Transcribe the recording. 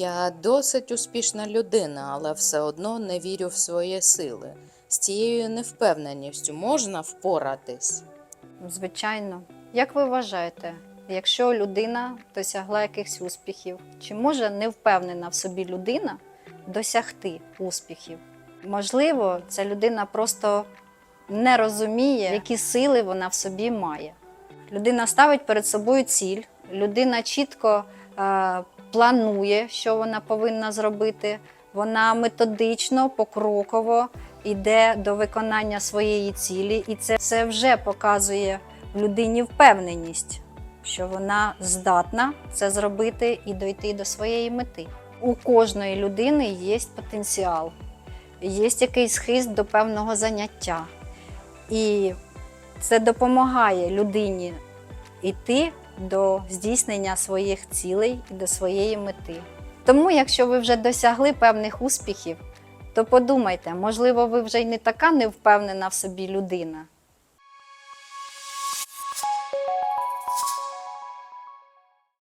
Я досить успішна людина, але все одно не вірю в свої сили. З цією невпевненістю можна впоратись. Звичайно. Як ви вважаєте, якщо людина досягла якихось успіхів, чи може невпевнена в собі людина досягти успіхів? Можливо, ця людина просто не розуміє, які сили вона в собі має. Людина ставить перед собою ціль, людина чітко планує, що вона повинна зробити. Вона методично, покроково йде до виконання своєї цілі, і це, це вже показує в людині впевненість, що вона здатна це зробити і дойти до своєї мети. У кожної людини є потенціал, є якийсь хист до певного заняття. І це допомагає людині йти до здійснення своїх цілей і до своєї мети. Тому, якщо ви вже досягли певних успіхів, то подумайте, можливо, ви вже й не така невпевнена в собі людина,